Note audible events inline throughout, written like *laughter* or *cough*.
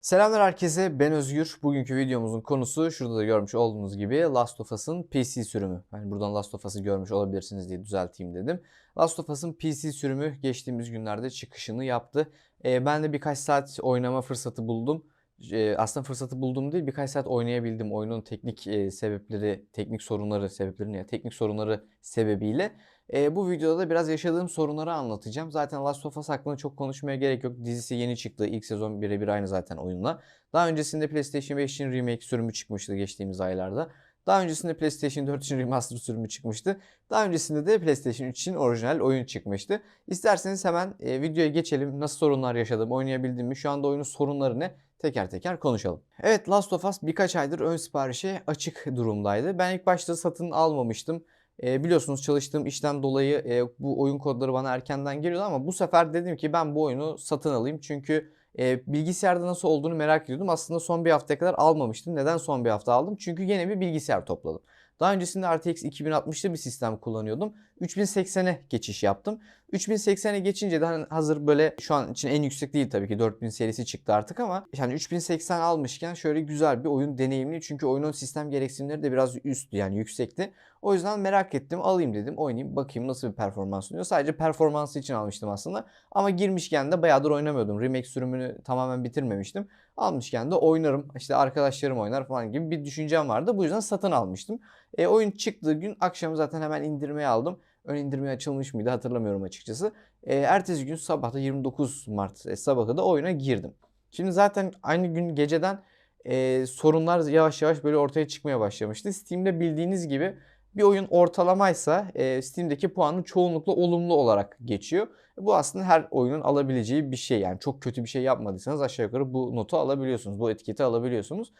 Selamlar herkese ben Özgür. Bugünkü videomuzun konusu şurada da görmüş olduğunuz gibi Last of Us'ın PC sürümü. Yani buradan Last of Us'ı görmüş olabilirsiniz diye düzelteyim dedim. Last of Us'ın PC sürümü geçtiğimiz günlerde çıkışını yaptı. Ee, ben de birkaç saat oynama fırsatı buldum. Ee, aslında fırsatı buldum değil birkaç saat oynayabildim. Oyunun teknik e, sebepleri, teknik sorunları, sebepleri ne? Teknik sorunları sebebiyle. E, bu videoda da biraz yaşadığım sorunları anlatacağım. Zaten Last of Us hakkında çok konuşmaya gerek yok. Dizisi yeni çıktı. İlk sezon birebir aynı zaten oyunla. Daha öncesinde PlayStation 5 için remake sürümü çıkmıştı geçtiğimiz aylarda. Daha öncesinde PlayStation 4 için *laughs* remaster sürümü çıkmıştı. Daha öncesinde de PlayStation 3 için orijinal oyun çıkmıştı. İsterseniz hemen e, videoya geçelim. Nasıl sorunlar yaşadım, oynayabildim mi? Şu anda oyunun sorunları ne? Teker teker konuşalım. Evet Last of Us birkaç aydır ön siparişe açık durumdaydı. Ben ilk başta satın almamıştım. E, biliyorsunuz çalıştığım işten dolayı e, bu oyun kodları bana erkenden geliyordu ama bu sefer dedim ki ben bu oyunu satın alayım. Çünkü e, bilgisayarda nasıl olduğunu merak ediyordum. Aslında son bir haftaya kadar almamıştım. Neden son bir hafta aldım? Çünkü yine bir bilgisayar topladım. Daha öncesinde RTX 2060'lı bir sistem kullanıyordum. 3080'e geçiş yaptım. 3080'e geçince de hani hazır böyle şu an için en yüksek değil tabii ki 4000 serisi çıktı artık ama yani 3080 almışken şöyle güzel bir oyun deneyimli. Çünkü oyunun sistem gereksinimleri de biraz üsttü yani yüksekti. O yüzden merak ettim alayım dedim oynayayım bakayım nasıl bir performans sunuyor. Sadece performansı için almıştım aslında. Ama girmişken de bayağıdır oynamıyordum. Remake sürümünü tamamen bitirmemiştim. Almışken de oynarım işte arkadaşlarım oynar falan gibi bir düşüncem vardı. Bu yüzden satın almıştım. E, oyun çıktığı gün akşam zaten hemen indirmeye aldım. Ön indirmeye açılmış mıydı hatırlamıyorum açıkçası. E, ertesi gün sabahta 29 Mart e, sabahı da oyuna girdim. Şimdi zaten aynı gün geceden e, sorunlar yavaş yavaş böyle ortaya çıkmaya başlamıştı. Steam'de bildiğiniz gibi bir oyun ortalamaysa e, Steam'deki puanı çoğunlukla olumlu olarak geçiyor. Bu aslında her oyunun alabileceği bir şey. Yani çok kötü bir şey yapmadıysanız aşağı yukarı bu notu alabiliyorsunuz. Bu etiketi alabiliyorsunuz.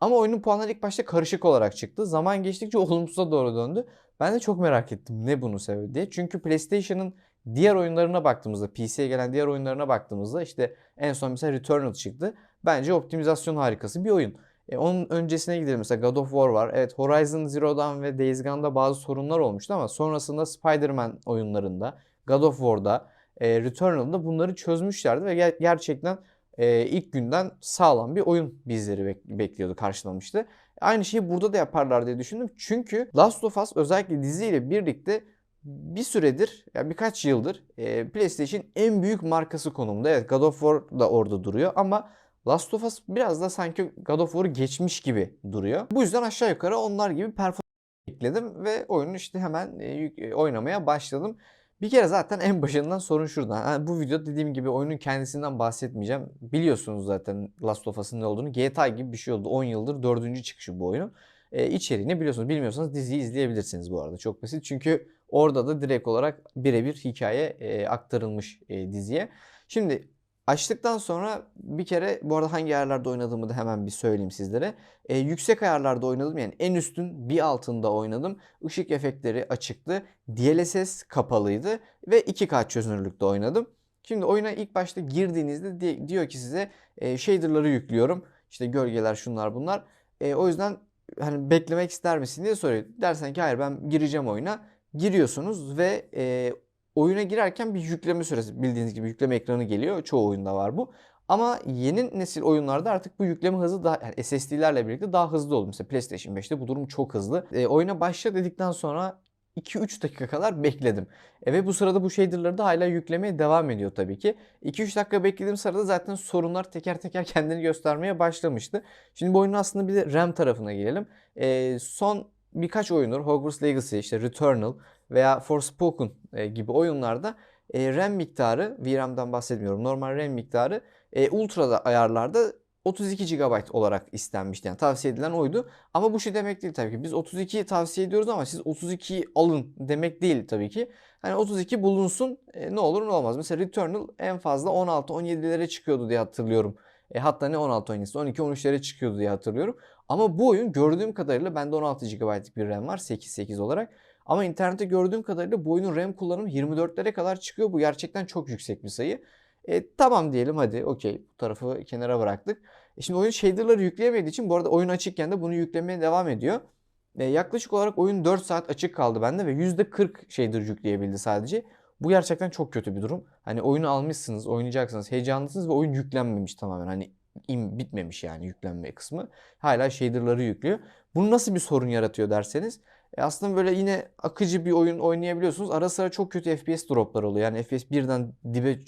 Ama oyunun puanları ilk başta karışık olarak çıktı. Zaman geçtikçe *laughs* olumsuza doğru döndü. Ben de çok merak ettim ne bunun sebebi diye. Çünkü PlayStation'ın diğer oyunlarına baktığımızda, PC'ye gelen diğer oyunlarına baktığımızda işte en son mesela Returnal çıktı. Bence optimizasyon harikası bir oyun. E, onun öncesine gidelim mesela God of War var. Evet Horizon Zero Dawn ve Days Gone'da bazı sorunlar olmuştu ama sonrasında Spider-Man oyunlarında, God of War'da, e, Returnal'da bunları çözmüşlerdi ve ger- gerçekten e, ilk günden sağlam bir oyun bizleri bek- bekliyordu, karşılamıştı. Aynı şeyi burada da yaparlar diye düşündüm. Çünkü Last of Us özellikle diziyle birlikte bir süredir, yani birkaç yıldır e, PlayStation en büyük markası konumda. Evet God of War da orada duruyor ama Last of Us biraz da sanki God of War'u geçmiş gibi duruyor. Bu yüzden aşağı yukarı onlar gibi performans bekledim ve oyunu işte hemen e, oynamaya başladım. Bir kere zaten en başından sorun şuradan. Yani bu videoda dediğim gibi oyunun kendisinden bahsetmeyeceğim. Biliyorsunuz zaten Last of Us'ın ne olduğunu. GTA gibi bir şey oldu. 10 yıldır 4. çıkışı bu oyunun. E, içeriğini biliyorsunuz. Bilmiyorsanız diziyi izleyebilirsiniz bu arada. Çok basit. Çünkü orada da direkt olarak birebir hikaye e, aktarılmış e, diziye. Şimdi açtıktan sonra bir kere bu arada hangi ayarlarda oynadığımı da hemen bir söyleyeyim sizlere. E, yüksek ayarlarda oynadım yani en üstün bir altında oynadım. Işık efektleri açıktı. DLSS kapalıydı ve 2K çözünürlükte oynadım. Şimdi oyuna ilk başta girdiğinizde di- diyor ki size e, shader'ları yüklüyorum. İşte gölgeler şunlar bunlar. E, o yüzden hani beklemek ister misin diye soruyor. Dersen ki hayır ben gireceğim oyuna. Giriyorsunuz ve e, oyuna girerken bir yükleme süresi bildiğiniz gibi yükleme ekranı geliyor. Çoğu oyunda var bu. Ama yeni nesil oyunlarda artık bu yükleme hızı daha yani SSD'lerle birlikte daha hızlı oldu. Mesela PlayStation 5'te bu durum çok hızlı. E, oyuna başla dedikten sonra 2-3 dakika kadar bekledim. E, ve bu sırada bu shader'ları da hala yüklemeye devam ediyor tabii ki. 2-3 dakika beklediğim sırada zaten sorunlar teker teker *laughs* kendini göstermeye başlamıştı. Şimdi bu oyunun aslında bir de RAM tarafına gelelim. E, son birkaç oyundur Hogwarts Legacy, işte Returnal veya Forspoken e, gibi oyunlarda e, RAM miktarı, VRAM'dan bahsetmiyorum. Normal RAM miktarı e, Ultra'da ayarlarda 32 GB olarak istenmişti. Yani tavsiye edilen oydu. Ama bu şey demek değil tabii ki. Biz 32 tavsiye ediyoruz ama siz 32 alın demek değil tabii ki. Hani 32 bulunsun e, ne olur ne olmaz. Mesela Returnal en fazla 16-17'lere çıkıyordu diye hatırlıyorum. E, hatta ne 16 17'si 12 13'lere çıkıyordu diye hatırlıyorum. Ama bu oyun gördüğüm kadarıyla bende 16 GB'lık bir RAM var 8-8 olarak. Ama internette gördüğüm kadarıyla bu oyunun RAM kullanımı 24'lere kadar çıkıyor. Bu gerçekten çok yüksek bir sayı. E, tamam diyelim hadi okey bu tarafı kenara bıraktık. E, şimdi oyun shader'ları yükleyemediği için bu arada oyun açıkken de bunu yüklemeye devam ediyor. E, yaklaşık olarak oyun 4 saat açık kaldı bende ve %40 shader yükleyebildi sadece. Bu gerçekten çok kötü bir durum. Hani oyunu almışsınız, oynayacaksınız, heyecanlısınız ve oyun yüklenmemiş tamamen. Hani in, bitmemiş yani yüklenme kısmı. Hala shader'ları yüklüyor. Bu nasıl bir sorun yaratıyor derseniz e aslında böyle yine akıcı bir oyun oynayabiliyorsunuz. Ara sıra çok kötü FPS droplar oluyor. Yani FPS birden dibe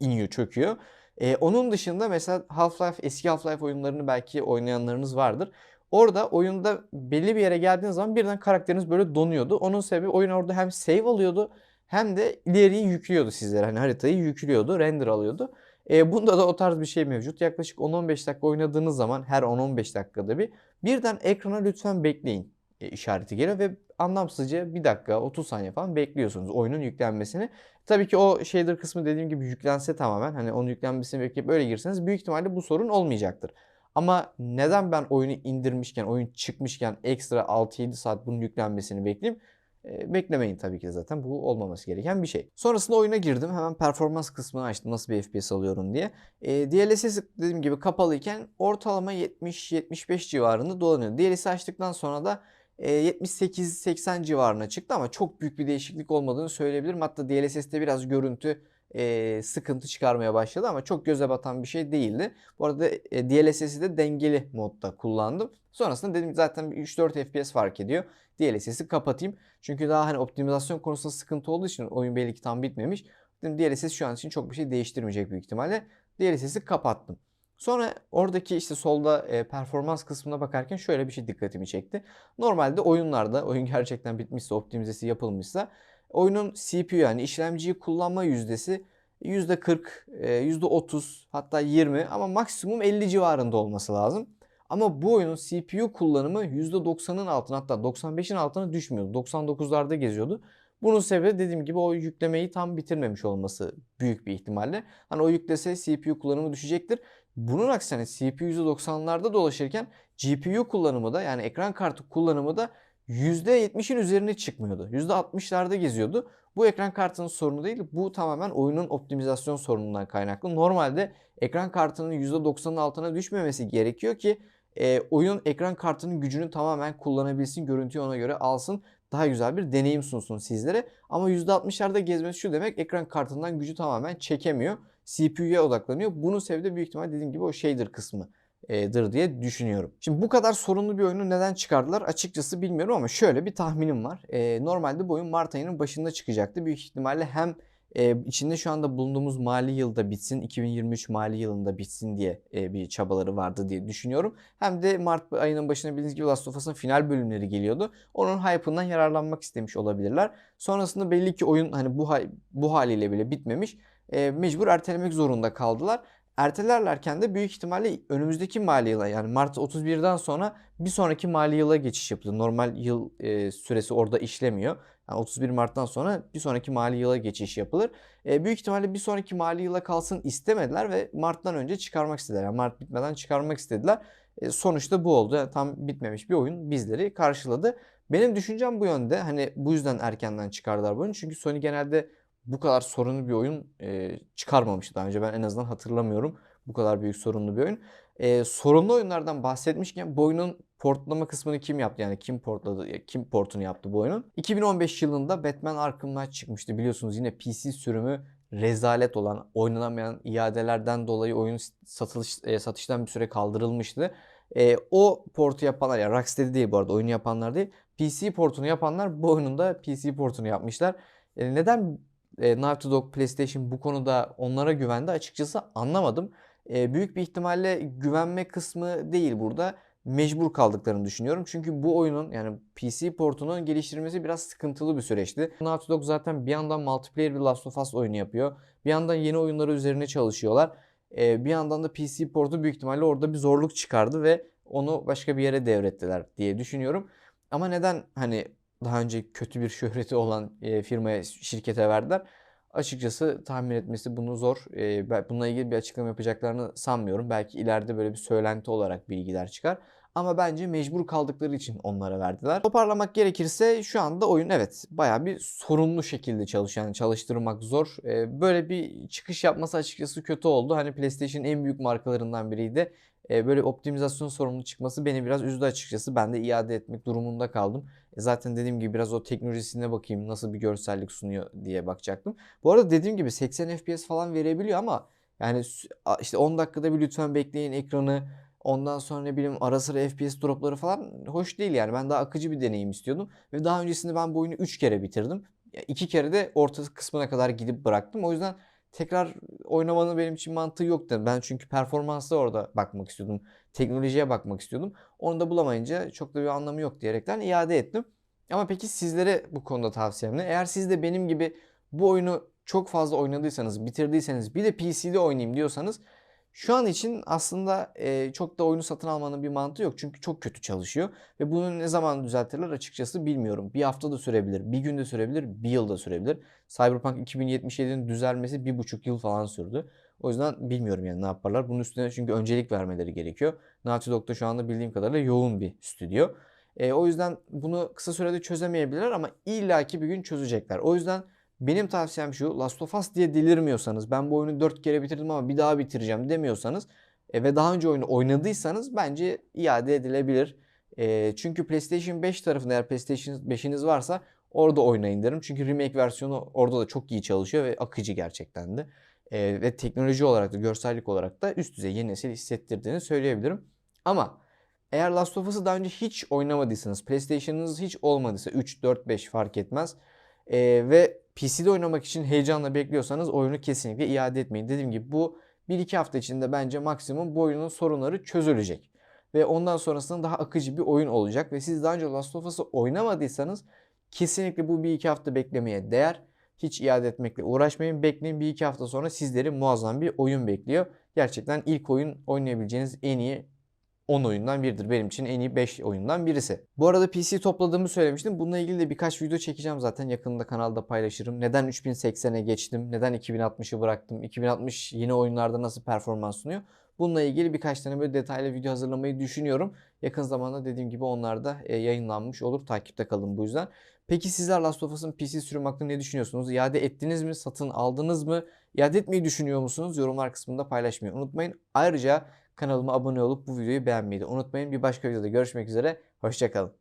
iniyor, çöküyor. Ee, onun dışında mesela Half-Life, eski Half-Life oyunlarını belki oynayanlarınız vardır. Orada oyunda belli bir yere geldiğiniz zaman birden karakteriniz böyle donuyordu. Onun sebebi oyun orada hem save alıyordu hem de ileriyi yüklüyordu sizlere. Hani haritayı yüklüyordu, render alıyordu. E, bunda da o tarz bir şey mevcut. Yaklaşık 10-15 dakika oynadığınız zaman her 10-15 dakikada bir birden ekrana lütfen bekleyin e, işareti geliyor ve anlamsızca bir dakika 30 saniye falan bekliyorsunuz oyunun yüklenmesini. Tabii ki o shader kısmı dediğim gibi yüklense tamamen hani onun yüklenmesini bekleyip öyle girseniz büyük ihtimalle bu sorun olmayacaktır. Ama neden ben oyunu indirmişken, oyun çıkmışken ekstra 6-7 saat bunun yüklenmesini bekleyeyim? E, beklemeyin tabii ki zaten. Bu olmaması gereken bir şey. Sonrasında oyuna girdim. Hemen performans kısmını açtım. Nasıl bir FPS alıyorum diye. E, DLSS dediğim gibi kapalıyken ortalama 70-75 civarında dolanıyor. DLSS açtıktan sonra da 78-80 civarına çıktı ama çok büyük bir değişiklik olmadığını söyleyebilirim. Hatta DLSS'te biraz görüntü sıkıntı çıkarmaya başladı ama çok göze batan bir şey değildi. Bu arada e, DLSS'i de dengeli modda kullandım. Sonrasında dedim zaten 3-4 FPS fark ediyor. DLSS'i kapatayım. Çünkü daha hani optimizasyon konusunda sıkıntı olduğu için oyun belli ki tam bitmemiş. Dedim DLSS şu an için çok bir şey değiştirmeyecek büyük ihtimalle. DLSS'i kapattım. Sonra oradaki işte solda e, performans kısmına bakarken şöyle bir şey dikkatimi çekti. Normalde oyunlarda oyun *laughs* gerçekten bitmişse, optimizesi yapılmışsa oyunun CPU yani işlemciyi kullanma yüzdesi %40, %30 hatta 20 ama maksimum 50 civarında olması lazım. Ama bu oyunun CPU kullanımı %90'ın altına hatta 95'in altına düşmüyordu. 99'larda geziyordu. Bunun sebebi dediğim gibi o yüklemeyi tam bitirmemiş olması büyük bir ihtimalle. Hani o yüklese CPU kullanımı düşecektir. Bunun aksine CPU %90'larda dolaşırken GPU kullanımı da yani ekran kartı kullanımı da %70'in üzerine çıkmıyordu. %60'larda geziyordu. Bu ekran kartının sorunu değil. Bu tamamen oyunun optimizasyon sorunundan kaynaklı. Normalde ekran kartının %90'ın altına düşmemesi gerekiyor ki e, oyun ekran kartının gücünü tamamen kullanabilsin, görüntüyü ona göre alsın. Daha güzel bir deneyim sunsun sizlere. Ama %60'larda gezmesi şu demek ekran kartından gücü tamamen çekemiyor. CPU'ya odaklanıyor. Bunun sebebi de büyük ihtimal dediğim gibi o shader kısmı dır diye düşünüyorum. Şimdi bu kadar sorunlu bir oyunu neden çıkardılar açıkçası bilmiyorum ama şöyle bir tahminim var. Normalde bu oyun Mart ayının başında çıkacaktı. Büyük ihtimalle hem e, içinde şu anda bulunduğumuz mali yılda bitsin, 2023 mali yılında bitsin diye e, bir çabaları vardı diye düşünüyorum. Hem de Mart ayının başına bildiğiniz gibi Last of Us'ın final bölümleri geliyordu. Onun hype'ından yararlanmak istemiş olabilirler. Sonrasında belli ki oyun hani bu bu haliyle bile bitmemiş. E, mecbur ertelemek zorunda kaldılar. Ertelerlerken de büyük ihtimalle önümüzdeki mali yıla yani Mart 31'den sonra bir sonraki mali yıla geçiş yapılır. Normal yıl e, süresi orada işlemiyor. Yani 31 Mart'tan sonra bir sonraki mali yıla geçiş yapılır. E, büyük ihtimalle bir sonraki mali yıla kalsın istemediler ve Mart'tan önce çıkarmak istediler. Yani Mart bitmeden çıkarmak istediler. E, sonuçta bu oldu. Yani tam bitmemiş bir oyun bizleri karşıladı. Benim düşüncem bu yönde. Hani bu yüzden erkenden çıkardılar bu oyunu. Çünkü Sony genelde bu kadar sorunlu bir oyun e, çıkarmamıştı daha önce. Ben en azından hatırlamıyorum bu kadar büyük sorunlu bir oyun. E, sorunlu oyunlardan bahsetmişken bu oyunun portlama kısmını kim yaptı? Yani kim portladı, kim portunu yaptı bu oyunun? 2015 yılında Batman Arkham Knight çıkmıştı. Biliyorsunuz yine PC sürümü rezalet olan, oynanamayan iadelerden dolayı oyun satış, e, satıştan bir süre kaldırılmıştı. E, o portu yapanlar, ya Rocksteady değil bu arada oyunu yapanlar değil. PC portunu yapanlar bu oyunun da PC portunu yapmışlar. E, neden e, Naughty Dog PlayStation bu konuda onlara güvendi açıkçası anlamadım. E, büyük bir ihtimalle güvenme kısmı değil burada. Mecbur kaldıklarını düşünüyorum. Çünkü bu oyunun yani PC portunun geliştirilmesi biraz sıkıntılı bir süreçti. Naughty Dog zaten bir yandan multiplayer bir Last of Us oyunu yapıyor. Bir yandan yeni oyunları üzerine çalışıyorlar. E, bir yandan da PC portu büyük ihtimalle orada bir zorluk çıkardı ve onu başka bir yere devrettiler diye düşünüyorum. Ama neden hani daha önce kötü bir şöhreti olan e, firmaya, şirkete verdiler. Açıkçası tahmin etmesi bunu zor. E, bununla ilgili bir açıklama yapacaklarını sanmıyorum. Belki ileride böyle bir söylenti olarak bilgiler çıkar. Ama bence mecbur kaldıkları için onlara verdiler. Toparlamak gerekirse şu anda oyun evet baya bir sorunlu şekilde çalışıyor. Yani çalıştırmak zor. Böyle bir çıkış yapması açıkçası kötü oldu. Hani PlayStation en büyük markalarından biriydi. E, böyle optimizasyon sorunu çıkması beni biraz üzdü açıkçası. Ben de iade etmek durumunda kaldım. E, zaten dediğim gibi biraz o teknolojisine bakayım nasıl bir görsellik sunuyor diye bakacaktım. Bu arada dediğim gibi 80 FPS falan verebiliyor ama Yani işte 10 dakikada bir lütfen bekleyin ekranı. Ondan sonra ne bileyim ara sıra FPS dropları falan hoş değil yani. Ben daha akıcı bir deneyim istiyordum. Ve daha öncesinde ben bu oyunu 3 kere bitirdim. Ya iki kere de orta kısmına kadar gidip bıraktım. O yüzden tekrar oynamanın benim için mantığı yoktu. Ben çünkü performansa orada bakmak istiyordum. Teknolojiye bakmak istiyordum. Onu da bulamayınca çok da bir anlamı yok diyerekten iade ettim. Ama peki sizlere bu konuda tavsiyem ne? Eğer siz de benim gibi bu oyunu çok fazla oynadıysanız, bitirdiyseniz bir de PC'de oynayayım diyorsanız şu an için aslında e, çok da oyunu satın almanın bir mantığı yok. Çünkü çok kötü çalışıyor. Ve bunu ne zaman düzeltirler açıkçası bilmiyorum. Bir hafta da sürebilir, bir günde sürebilir, bir yıl da sürebilir. Cyberpunk 2077'nin düzelmesi bir buçuk yıl falan sürdü. O yüzden bilmiyorum yani ne yaparlar. Bunun üstüne çünkü öncelik vermeleri gerekiyor. Naughty Dog da şu anda bildiğim kadarıyla yoğun bir stüdyo. E, o yüzden bunu kısa sürede çözemeyebilirler ama illaki bir gün çözecekler. O yüzden benim tavsiyem şu. Last of Us diye delirmiyorsanız, ben bu oyunu 4 kere bitirdim ama bir daha bitireceğim demiyorsanız e, ve daha önce oyunu oynadıysanız bence iade edilebilir. E, çünkü PlayStation 5 tarafında eğer PlayStation 5'iniz varsa orada oynayın derim. Çünkü remake versiyonu orada da çok iyi çalışıyor ve akıcı gerçekten de. E, ve teknoloji olarak da görsellik olarak da üst düzey yeni nesil hissettirdiğini söyleyebilirim. Ama eğer Last of Us'ı daha önce hiç oynamadıysanız, PlayStation'ınız hiç olmadıysa 3, 4, 5 fark etmez. Ee, ve PC'de oynamak için heyecanla bekliyorsanız oyunu kesinlikle iade etmeyin. Dediğim gibi bu 1-2 hafta içinde bence maksimum bu oyunun sorunları çözülecek. Ve ondan sonrasında daha akıcı bir oyun olacak. Ve siz daha önce Last of Us'ı oynamadıysanız kesinlikle bu 1-2 hafta beklemeye değer. Hiç iade etmekle uğraşmayın. Bekleyin 1-2 hafta sonra sizleri muazzam bir oyun bekliyor. Gerçekten ilk oyun oynayabileceğiniz en iyi 10 oyundan biridir. Benim için en iyi 5 oyundan birisi. Bu arada PC topladığımı söylemiştim. Bununla ilgili de birkaç video çekeceğim zaten. Yakında kanalda paylaşırım. Neden 3080'e geçtim? Neden 2060'ı bıraktım? 2060 yeni oyunlarda nasıl performans sunuyor? Bununla ilgili birkaç tane böyle detaylı video hazırlamayı düşünüyorum. Yakın zamanda dediğim gibi onlar da e, yayınlanmış olur. Takipte kalın bu yüzden. Peki sizler Last of Us'ın PC sürüm hakkında ne düşünüyorsunuz? İade ettiniz mi? Satın aldınız mı? İade etmeyi düşünüyor musunuz? Yorumlar kısmında paylaşmayı unutmayın. Ayrıca Kanalıma abone olup bu videoyu beğenmeyi de unutmayın. Bir başka videoda görüşmek üzere. Hoşçakalın.